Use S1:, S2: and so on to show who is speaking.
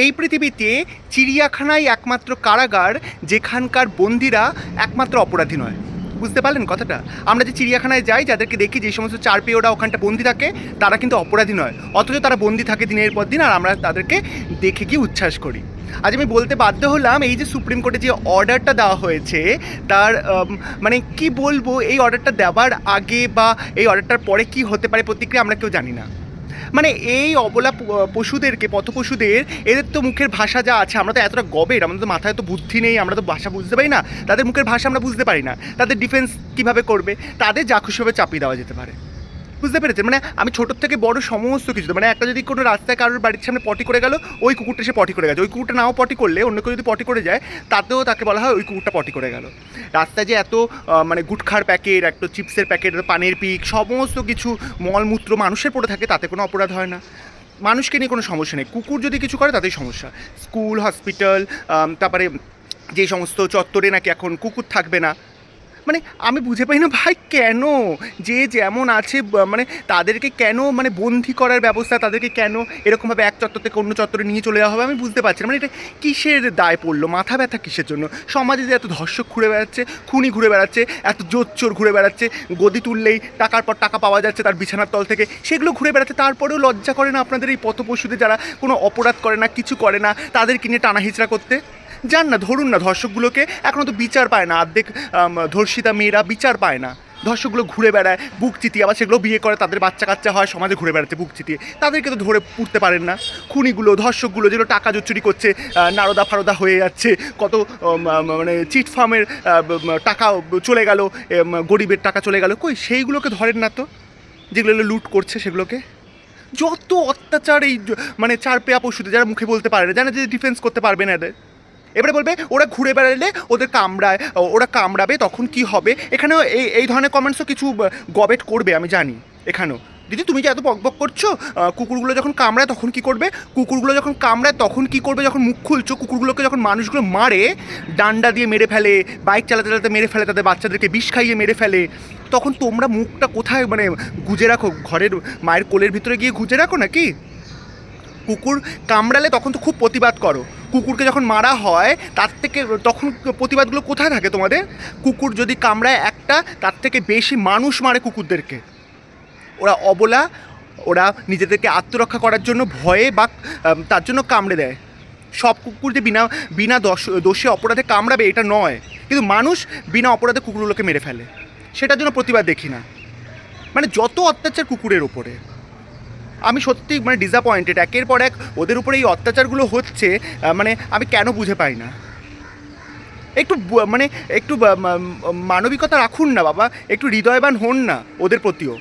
S1: এই পৃথিবীতে চিড়িয়াখানাই একমাত্র কারাগার, যেখানকার বন্দিরা একমাত্র অপরাধী নয়। বুঝতে পারলেন কথাটা? আমরা যে চিড়িয়াখানায় যাই, যাদেরকে দেখি যে সমস্ত চারপেয়েরা ওখানটা বন্দি থাকে, তারা কিন্তু অপরাধী নয়। অথচ তারা বন্দি থাকে দিনের পর দিন, আর আমরা তাদেরকে দেখে গিয়ে উচ্ছ্বাস করি। আজ আমি বলতে বাধ্য হলাম, এই যে সুপ্রিম কোর্টে যে অর্ডারটা দেওয়া হয়েছে, তার মানে কি বলব, এই অর্ডারটা দেওয়ার আগে বা এই অর্ডারটার পরে কি হতে পারে, প্রতিক্রিয়া আমরা কেউ জানি না। মানে এই অবলা পশুদেরকে পথ পশুদের এদের তো মুখের ভাষা যা আছে, আমরা তো এতটা গবের, আমাদের তো মাথায় তো বুদ্ধি নেই, আমরা তো ভাষা বুঝতে পারি না, তাদের মুখের ভাষা আমরা বুঝতে পারি না, তাদের ডিফেন্স কীভাবে করবে, তাদের যা খুশিভাবে চাপিয়ে দেওয়া যেতে পারে। বুঝতে পেরেছেন? মানে আমি ছোটোর থেকে বড় সমস্ত কিছু মানে একটা যদি কোনো রাস্তায় কারোর বাড়ির সামনে পটি করে গেল, ওই কুকুরটা সে পটি করে গেছে। ওই কুকুরটা নাও পটি করলে, অন্য কেউ যদি পটি করে যায়, তাতেও তাকে বলা হয় ওই কুকুরটা পটি করে গেল। রাস্তায় যে এত মানে গুটখার প্যাকেট, একটা চিপসের প্যাকেট পানের পিক, সমস্ত কিছু মলমূত্র মানুষের পড়ে থাকে, তাতে কোনো অপরাধ হয় না। মানুষকে নিয়ে কোনো সমস্যা নেই। কুকুর যদি কিছু করে, তাতেই সমস্যা। স্কুল, হসপিটাল তারপরে যে সমস্ত চত্বরে নাকি এখন কুকুর থাকবে না মানে আমি বুঝে পাই না ভাই কেন? যে যেমন আছে মানে তাদেরকে কেন মানে বন্দি করার ব্যবস্থা, তাদেরকে কেন এরকমভাবে এক চত্বর থেকে অন্য চত্বরে নিয়ে চলে যাওয়া হবে আমি বুঝতে পারছি না। মানে এটা কিসের দায় পড়ল? মাথা ব্যথা কিসের জন্য? সমাজে যে এত ধর্ষক ঘুরে বেড়াচ্ছে, খুনি ঘুরে বেড়াচ্ছে, এত জোচ্চোর ঘুরে বেড়াচ্ছে, গদি তুললেই টাকার পর টাকা পাওয়া যাচ্ছে তার বিছানার তল থেকে, সেগুলো ঘুরে বেড়াচ্ছে, তারপরেও লজ্জা করে না আপনাদের এই পথপশুদের যারা কোনো অপরাধ করে না, কিছু করে না, তাদেরকে নিয়ে টানা হিচড়া করতে? যান না, ধরুন না, ধর্ষকগুলোকে এখনও তো বিচার পায় না অর্ধেক ধর্ষিতা মেয়েরা বিচার পায় না। ধর্ষকগুলো ঘুরে বেড়ায়, বুক চিতিয়ে, আবার সেগুলো বিয়ে করে, তাদের বাচ্চা কাচ্চা হয়, সমাজে ঘুরে বেড়াচ্ছে বুক চিতিয়ে। তাদেরকে তো ধরে পুড়তে পারেন না। খুনিগুলো, ধর্ষকগুলো যেগুলো টাকা চুরি করছে নারদা ফারদা হয়ে যাচ্ছে, কত মানে চিট ফার্মের টাকা চলে গেল গরিবের টাকা চলে গেল, কই সেইগুলোকে ধরেন না তো? যেগুলো লুট করছে সেগুলোকে? যত অত্যাচার এই মানে চার পেয়া পশুদের, যারা মুখে বলতে পারে না জানে যে ডিফেন্স করতে পারবে না এদের। এবারে বলবে, ওরা ঘুরে বেড়ালে ওদের কামড়ায়, ওরা কামড়াবে, তখন কি হবে? এখানেও এই এই ধরনের কমেন্টসও কিছু গবেট করবে, আমি জানি, এখানেও। দিদি, তুমি যে এত বকবক করছ? কুকুরগুলো যখন কামড়ায়, তখন কি করবে? কুকুরগুলো যখন কামড়ায়, তখন কি করবে? যখন মুখ খুলছো, কুকুরগুলোকে যখন মানুষগুলো মারে, ডান্ডা দিয়ে মেরে ফেলে, বাইক চালাতে চালাতে মেরে ফেলে, তাদের বাচ্চাদেরকে বিষ খাইয়ে মেরে ফেলে, তখন তোমরা মুখটা কোথায় মানে গুজে রাখো? ঘরের মায়ের কোলের ভিতরে গিয়ে গুজে রাখো নাকি? কুকুর কামড়ালে তখন তো খুব প্রতিবাদ করো। কুকুরকে যখন মারা হয়, তার থেকে তখন প্রতিবাদগুলো কোথায় থাকে তোমাদের? কুকুর যদি কামড়ায় একটা, তার থেকে বেশি মানুষ মারে কুকুরদেরকে। ওরা অবলা, ওরা নিজেদেরকে আত্মরক্ষা করার জন্য ভয়ে বা তার জন্য কামড়ে দেয়। সব কুকুর যে বিনা বিনা দোষ, দোষে অপরাধে কামড়াবে এটা নয়। কিন্তু মানুষ বিনা অপরাধে কুকুরগুলোকে মেরে ফেলে। সেটার জন্য প্রতিবাদ দেখি না। মানে যত অত্যাচার কুকুরের ওপরে। আমি সত্যি মানে ডিসঅ্যাপয়েন্টেড একের পর এক ওদের উপরে এই অত্যাচারগুলো হচ্ছে মানে আমি কেন বুঝে পাই না? একটু মানে একটু মানবিকতা রাখুন না বাবা, একটু হৃদয়বান হন না ওদের প্রতিও।